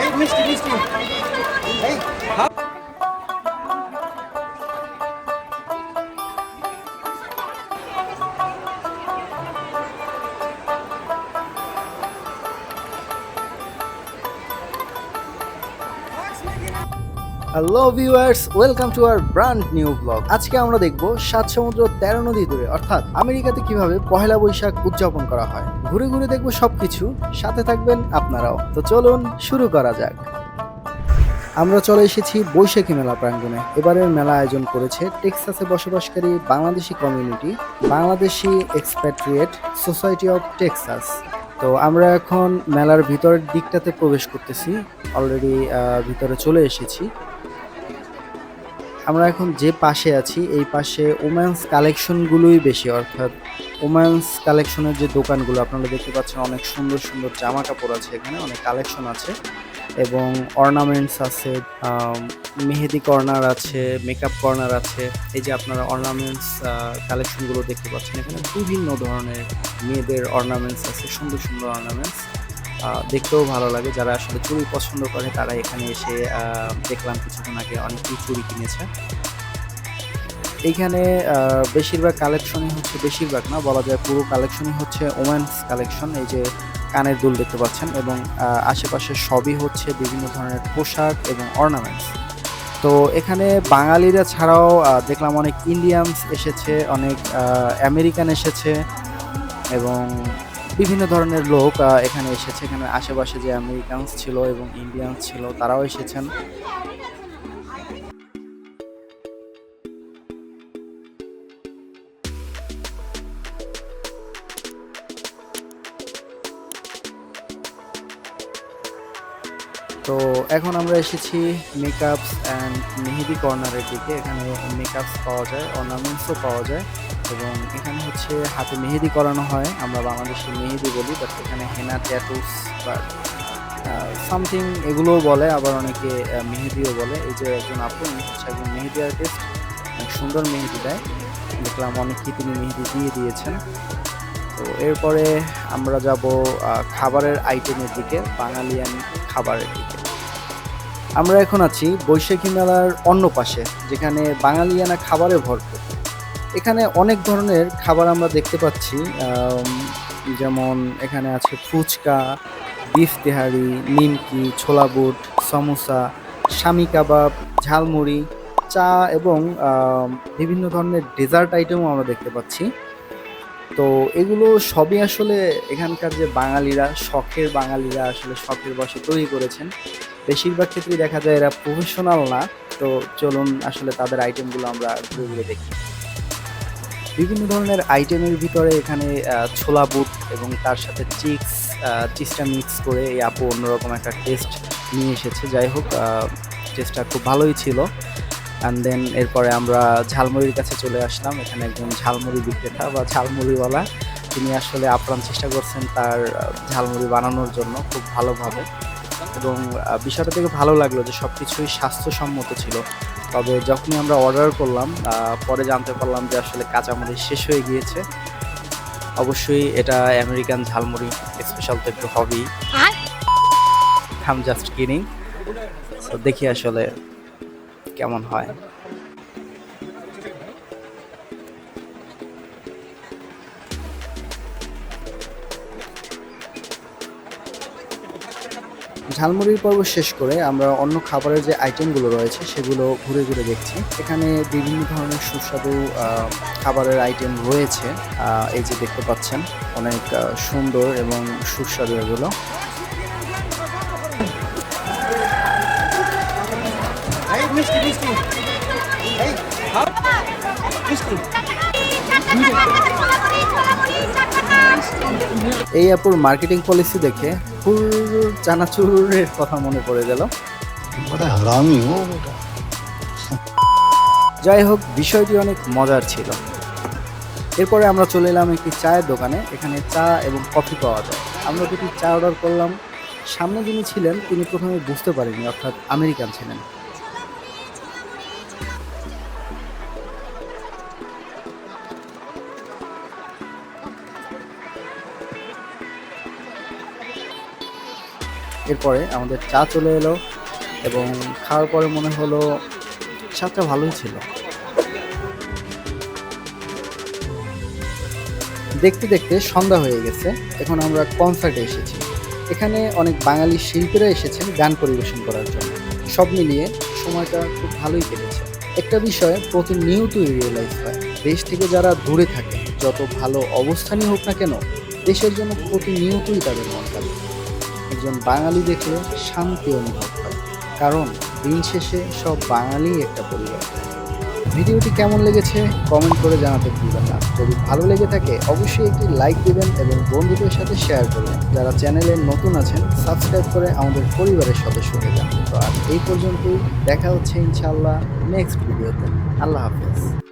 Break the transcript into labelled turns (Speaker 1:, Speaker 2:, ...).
Speaker 1: এই মিষ্টি মিষ্টি এই খাও
Speaker 2: hello viewers welcome to our brand new blog আজকে আমরা দেখব সাত সমুদ্র তেরো নদী দূরে, অর্থাৎ আমেরিকাতে কীভাবে পহেলা বৈশাখ উদযাপন করা হয়। ঘুরে ঘুরে দেখব সবকিছু। সাথে থাকবেন আপনারাও। তো চলুন শুরু করা যাক। আমরা চলে এসেছি বৈশাখী মেলা প্রাঙ্গণে। এবারের মেলা আয়োজন করেছে টেক্সাসে বসবাসকারী Bangladeshi community, Bangladeshi expatriate society of Texas. তো আমরা এখন মেলার ভিতরের দিকটাতে প্রবেশ করতেছি। অলরেডি ভিতরে চলে এসেছি। আমরা এখন যে পাশে আছি, এই পাশে ওমেন্স কালেকশনগুলোই বেশি, অর্থাৎ ওমেন্স কালেকশনের যে দোকানগুলো, আপনারা দেখতে পাচ্ছেন অনেক সুন্দর সুন্দর জামা কাপড় আছে এখানে, অনেক কালেকশন আছে এবং অর্নামেন্টস আছে মেহেদি কর্নার আছে মেকআপ কর্নার আছে, এই যে আপনারা অর্নামেন্টস কালেকশনগুলো দেখতে পাচ্ছেন এখানে বিভিন্ন ধরনের মেয়েদের অর্নামেন্টস আছে, সুন্দর সুন্দর অর্নামেন্টস দেখতেও ভালো লাগে। যারা আসলে চুড়ি পছন্দ করে, তারা এখানে এসে দেখলাম কিছুক্ষণ আগে অনেকেই চুড়ি কিনেছে। এইখানে বেশিরভাগ কালেকশনই হচ্ছে, বেশিরভাগ না, বলা যায় পুরো কালেকশনই হচ্ছে ওমেন্স কালেকশন এই যে কানের দুল দেখতে পাচ্ছেন এবং আশেপাশে সবই হচ্ছে বিভিন্ন ধরনের পোশাক এবং অর্নামেন্টস তো এখানে বাঙালিরা ছাড়াও দেখলাম অনেক ইন্ডিয়ানস এসেছে, অনেক আমেরিকান এসেছে এবং বিভিন্ন ধরনের লোক এখানে এসেছে। এখানে আশেপাশে যে আমেরিকানস ছিল এবং ইন্ডিয়ানস ছিল, তারাও এসেছেন। তো এখন আমরা এসেছি মেকআপস অ্যান্ড মেহেদি কর্নারের দিকে। এখানে মেকআপস পাওয়া যায় অর্নামেন্টসও পাওয়া যায়। এবং এখানে হচ্ছে হাতে মেহেদি করানো হয়। আমরা বাংলাদেশে মেহেদি বলি বাট এখানে হেনা ট্যাটুস বা সামথিং এগুলোও বলে, আবার অনেকে মেহেদিও বলে। এই যে একজন আপু হচ্ছে একজন মেহেদি আর্টিস্ট অনেক সুন্দর মেহেদি দেয়। দেখলাম অনেককে তিনি মেহেদি দিয়ে দিয়েছেন। তো এরপরে আমরা যাব খাবারের আইটেমের দিকে, বাঙালিয়ান খাবারের দিকে। আমরা এখন আছি বৈশাখী মেলার অন্য পাশে, যেখানে বাঙালিয়ানা খাবারে ভরপুর। এখানে অনেক ধরনের খাবার আমরা দেখতে পাচ্ছি যেমন এখানে আছে ফুচকা, বিফ তেহারি, নিমকি, ছোলা বুট, সমোসা, স্বামী কাবাব, ঝালমুড়ি, চা এবং বিভিন্ন ধরনের ডেজার্ট আইটেমও আমরা দেখতে পাচ্ছি। তো এগুলো সবই আসলে এখানকার যে বাঙালিরা, শখের বাঙালিরা আসলে শখের বসে তৈরি করেছেন। বেশিরভাগ ক্ষেত্রেই দেখা যায় এরা প্রফেশনাল না। তো চলুন আসলে তাদের আইটেমগুলো আমরা ঘুরে ঘুরে দেখি। বিভিন্ন ধরনের আইটেমের ভিতরে এখানে ছোলা বুট এবং তার সাথে চিক্স চিজটা মিক্স করে এই আপু অন্যরকম একটা টেস্ট নিয়ে এসেছে। যাই হোক টেস্টটা খুব ভালোই ছিল। অ্যান্ড দেন এরপরে আমরা ঝালমুড়ির কাছে চলে আসলাম। এখানে একজন ঝালমুড়ি বিক্রেতা বা ঝালমুড়িওয়ালা, তিনি আসলে আপ্রাণ চেষ্টা করছেন তার ঝালমুড়ি বানানোর জন্য খুব ভালোভাবে। এবং বিষয়টা থেকে ভালো লাগল যে সব কিছুই স্বাস্থ্যসম্মত ছিল। তবে যখনই আমরা অর্ডার করলাম পরে জানতে পারলাম যে আসলে কাঁচামরিচ শেষ হয়ে গিয়েছে। অবশ্যই এটা আমেরিকান ঝালমুড়ি স্পেশাল তো একটু হবেই। আম জাস্ট কিনিং তো দেখি আসলে কেমন হয়। ঝালমুড়ির পর্ব শেষ করে আমরা অন্য খাবারের যে আইটেমগুলো রয়েছে সেগুলো ঘুরে ঘুরে দেখছি। এখানে বিভিন্ন ধরনের সুস্বাদু আহ, খাবারের আইটেম রয়েছে। আহ, এই যে দেখতে পাচ্ছেন অনেক সুন্দর এবং সুস্বাদু এগুলো।
Speaker 1: এই
Speaker 2: অ্যাপুর মার্কেটিং পলিসি দেখে ফুল চানাচুরের কথা মনে পড়ে গেল। যাই হোক বিষয়টি অনেক মজার ছিল। এরপরে আমরা চলে এলাম একটি চায়ের দোকানে এখানে চা এবং কফি পাওয়া যায়। আমরা দুটি চা অর্ডার করলাম। সামনে যিনি ছিলেন তিনি প্রথমে বুঝতে পারেনি অর্থাৎ আমেরিকান ছিলেন। এরপরে আমাদের চা চলে এলো এবং খাওয়ার পরে মনে হলো চাটা ভালোই ছিল। দেখতে দেখতে সন্ধ্যা হয়ে গেছে, এখন আমরা কনসার্টে এসেছি। এখানে অনেক বাঙালি শিল্পীরা এসেছেন গান পরিবেশন করার জন্য। সব মিলিয়ে সময়টা খুব ভালোই কেটেছে। একটা বিষয় প্রতিনিয়তই রিয়েলাইজ হয়, দেশ থেকে যারা দূরে থাকে, যত ভালো অবস্থানই হোক না কেন, দেশের জন্য প্রতিনিয়তই তাদের মন কাঁদে একজন বাঙালি দেখলে শান্তি অনুভব হয়। কারণ দিন শেষে সব বাঙালি একটা পরিবার। ভিডিওটি কেমন লেগেছে কমেন্ট করে জানাতে ভুলবেন না। যদি ভালো লেগে থাকে, অবশ্যই একটি লাইক দেবেন এবং বন্ধুদের সাথে শেয়ার করবেন। যারা চ্যানেলে নতুন আছেন, সাবস্ক্রাইব করে আমাদের পরিবারের সদস্য হয়ে যান তো আজ এই পর্যন্তই। দেখা হচ্ছে ইনশাআল্লাহ নেক্সট ভিডিওতে। আল্লাহ হাফেজ।